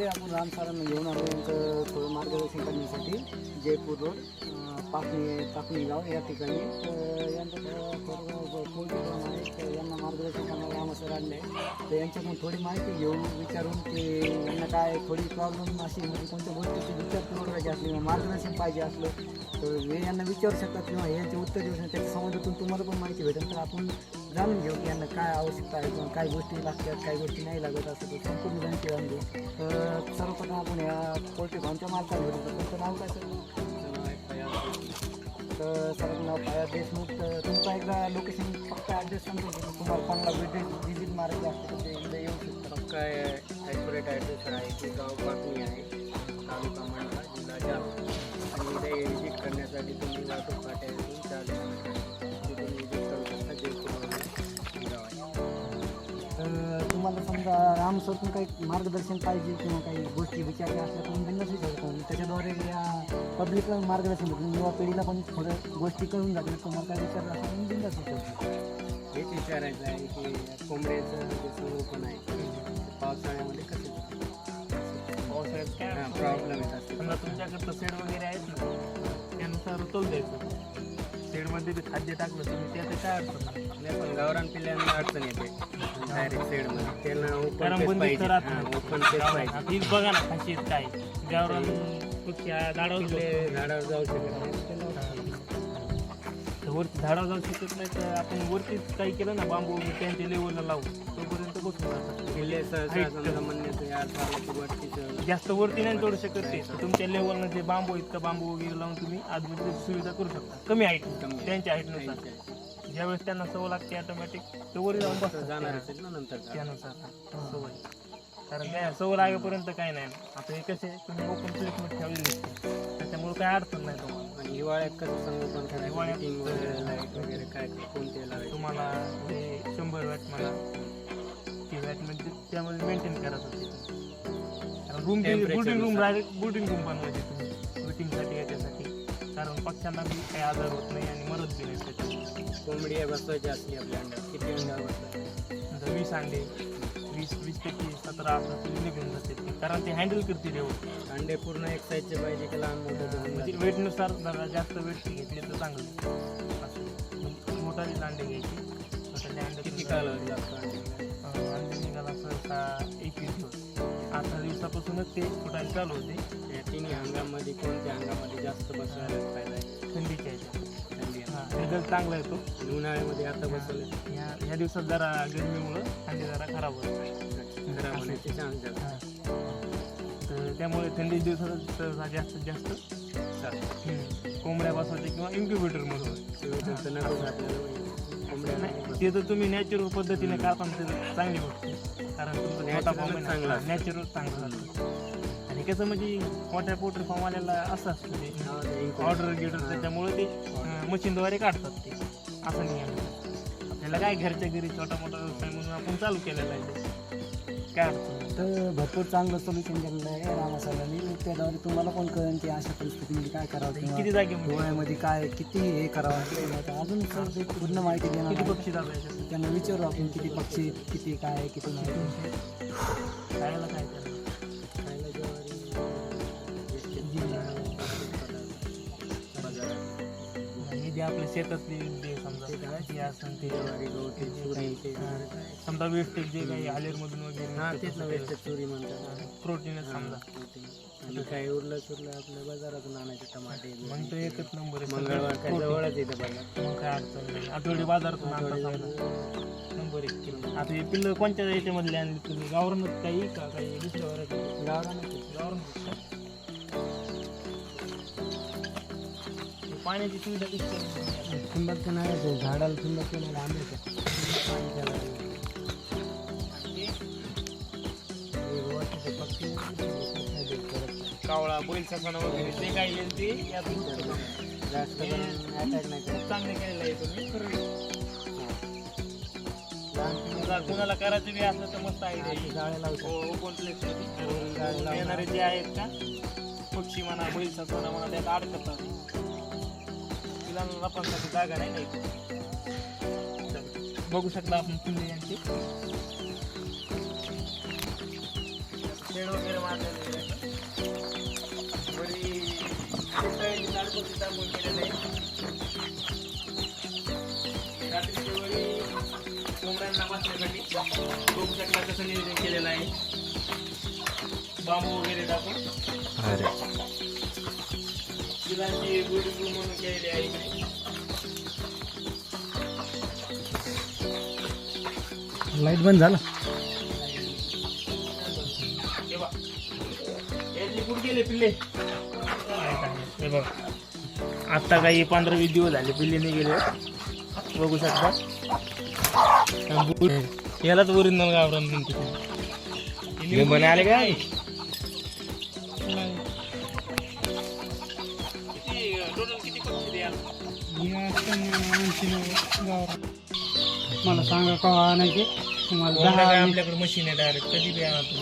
हे आपण राम सरांना घेऊन आलो यांचं थोडं मार्गदर्शन करण्यासाठी जयपूर रोड पाकणी पाकणी गाव या ठिकाणी. तर यांचं थोडं आहे. तर यांना मार्गदर्शन करणारे राम सर आणले. तर यांच्याकडून थोडी माहिती घेऊन विचारून की यांना काय थोडी प्रॉब्लेम अशी म्हणजे कोणत्या गोष्टीची विचार करायची असली मार्गदर्शन पाहिजे असलं तर हे यांना विचारू शकतात किंवा यांचे उत्तर देऊ शकतात त्याच्या समाजातून तुम्हाला पण माहिती भेटेल. तर आपण जाणून घेऊ की यांना काय आवश्यकता आहे किंवा काय गोष्टी लागतात काय गोष्टी नाही लागत असं तर संपूर्ण माहिती जाणून घेऊ. तर सर्वप्रथम आपण या पोल्ट्री फार्मच्या मालकाला भेटू तुमचं नाव काय सर? तर सरांचं नाव पाया देशमुख. तर तुमचा एकदा लोकेशन फक्त ॲड्रेस सांगतो की तुम्हाला कोणाला विजिट विजिट मारायची असते तर ते एकदा येऊ शकतं. काय ॲक्युरेट ॲड्रेस आहे? ते गाव तुम्ही वाहतूक फाट्यातून चालू तिथून गाव आहे तर तुम्हाला समजा राम सरतून काही मार्गदर्शन पाहिजे किंवा काही गोष्टी विचारायच्या असल्या तर तुम्ही बिंदास विचारता आणि त्याच्याद्वारे या पब्लिकला मार्गदर्शन भेटून युवा पिढीला पण थोड्या गोष्टी कळून जातील. तुम्हाला काय विचारलं असेल तुम्ही बिंदास विचारता हेच विचारायचं आहे की कोंबड्याचं जे संगोपन आहे. पावसाळ्यामध्ये कसं पावसाळ्यात काय प्रॉब्लेम येतात समजा तुमच्याकडचं शेड वगैरे आहेत ना. त्यानुसार तोल द्यायचं. शेडमध्ये ते खाद्य टाकलं तुम्ही त्याचं काय अडचण? नाही. नाही पण गावरान पिल्ल्यांना अडचण येते. डायरेक्ट सेडमध्ये त्यांना ओपन कारण पेस बंदिस्त पाहिजे राहत हां नाही. ओपन पेस पाहिजे. हीच बघा ना खासियत काय. गावरान पक्षी हा झाडावर जाऊ शकत नाही. तर वरती झाडावर जाऊ शकत नाही तर आपण वरतीच काही केलं ना बांबू त्यांच्या लेवलला लावू. तोपर्यंत वरतीचं जास्त वरती नाही तोडू शकत ते. तुमच्या लेवलनं जे बांबू आहेत का बांबू वगैरे लावून तुम्ही आतमध्ये त्याची सुविधा करू शकता. कमी हाईट. त्यांच्या हाईटनुसार ज्यावेळेस त्यांना सवय लागते ऑटोमॅटिक ते वर जाऊन बसतात. जाणार असेल ना नंतर त्यानुसार. सवय. कारण काय सवय लागेपर्यंत काय नाही. आता हे कसे तुम्ही ओपन प्लेसमध्ये ठेवलेले त्याच्यामुळे काय अडचण नाही. हिवाळ्यात कसं संगोपन करायचं हिवाळ्यात- वगैरे लाइट वगैरे काय कोणते लावायचे? तुम्हाला ते शंभर वॅट मला ती वॅट म्हणजे त्यामध्ये मेंटेन करायचं होते. रूम Temperature बुटिंग रूमनुसार. बुटिंग रूम बनवायची तुम्ही बुटिंगसाठी याच्यासाठी. कारण पक्ष्यांना बी काही आजार होत नाही आणि मरत बी नाही. त्याच्यात कोंबडी बसवायची असली आपल्या अंड्यात किती अंड्यावर समजा वीस अंडे. वीस वीस पैकी सतरा अठरा तुम्ही निघून जाते. ते. कारण ते हँडल करते एवढं. अंडे पूर्ण एक साईजचे पाहिजे की लहान मोठे दोन्ही म्हणजे लागतात? वेटनुसार जरा जास्त वेट घेतली तर चांगलं. असं. म्हणजे मोठाले अंडे घ्यायचे. छोट्याले अंडे किती कालावधी लागतो अंडे? अं, अंडे निघाला सहसा एकवीस दिवस अठरा दिवसापासूनच ते फुटायला चालू होते. या तिन्ही हंगामध्ये कोणत्या हंगामध्ये जास्त बसवायला आहे थंडीच्या ह्याच्यात रिझल्ट चांगला येतो. आणि उन्हाळ्यामध्ये आता बसवलं ह्या ह्या दिवसात जरा गरमीमुळं अंडे जरा खराब होतात खराब होण्याचे चान्स जास्त. तर त्यामुळे थंडी दिवसात सहसा जास्तीत जास्त कोंबड्या बसवायच्या किंवा इन्क्युबेटरमधून कोंबड्या नाही ते तर तुम्ही नॅचरल पद्धतीने करता तर चांगली गोष्ट. कारण तुमचं छोटा फॉर्म चांगला. नॅचरल चांगलं झालं आणि कसं म्हणजे मोठ्या पोल्ट्री फॉर्मवाल्याला असं असतं ते. ऑर्डर गिडर त्याच्यामुळे ते मशीनद्वारे काढतात ते असं आहे. आपल्याला काय घरच्या घरी छोटा मोठा व्यवसाय म्हणून आपण चालू केलेला आहे. काय अडचण नाही. तर भरपूर चांगलं सोल्युशन दिलेलं आहे रामासाहेबांनी त्याद्वारे तुम्हाला पण कळेल की अशा परिस्थितीमध्ये काय करावं किती किंवा जागेमध्ये डोळ्यामध्ये काय किती हे करावं काय. अजून सर ते पूर्ण माहिती देणार किती आहे. पक्षी जातात याच्यात? त्यांना विचारू आपण किती पक्षी किती काय किती नाही खायला काय आपल्या शेतातली जे समजा ते ज्वारी चुरी. ते समजा वेस्टेज जे काही हालेरमधून वगैरे हा तेच ना वेस्ट चुरी म्हणतात. प्रोटीनच समजा. आणि काही उरलं सुरलं आपल्या बाजारातून आणायचे टमाटे मग तो एकच नंबर आहे मंगळवार काय. जवळच येतं बाजार. मग काय अडचण नाही. आठवडी बाजारातून आणता समजा. नंबर एक किलो. आता हे पिल्लं कोणत्या याच्यामधले आणली तुम्ही? गावरानच काही का काही दुसऱ्या वरायचे गावरानच गावरान पाण्याची सुविधा आहे? किंमत तर नाही आहे, झाडाला आंब्याचं पाणी. हे देत करत. कावळा बैल ससाना वगैरे जे काही येईल ते. जास्त चांगले केलेलं आहे तुम्ही कुणाला करायचं बी असलं तर मस्त ते लावतात हो लावणार. येणारे जे आहेत का पक्षी म्हणा बैल ससाना म्हणा त्यात अडकतात जाणून आपण जागा नाही नाही बघू शकता आपण पिल्ले यांची. शेड वगैरे मारलेले बरी नाडकोची जांभूळ केलेलं आहे. रात्रीच्या वेळी कोंबड्यांना बसण्यासाठी बघू शकता कसं नियोजन केलेलं आहे. बांबू वगैरे टाकून. अरे. पिलांची गुडी म्हणून केलेली आहे लाइट बंद झालं. हे गेले पिल्ले. हे बघ. आत्ता काही पंधरा वीस दिवस झाले पिल्ले नाही गेले. बघू शकता. यालाच ओरिजिनल गावरान म्हणते लिंबन आले काय? मला सांगा का आणायचे तुम्हाला आपल्याकडे मशीन आहे डायरेक्ट कधी बी आणा तुम्ही.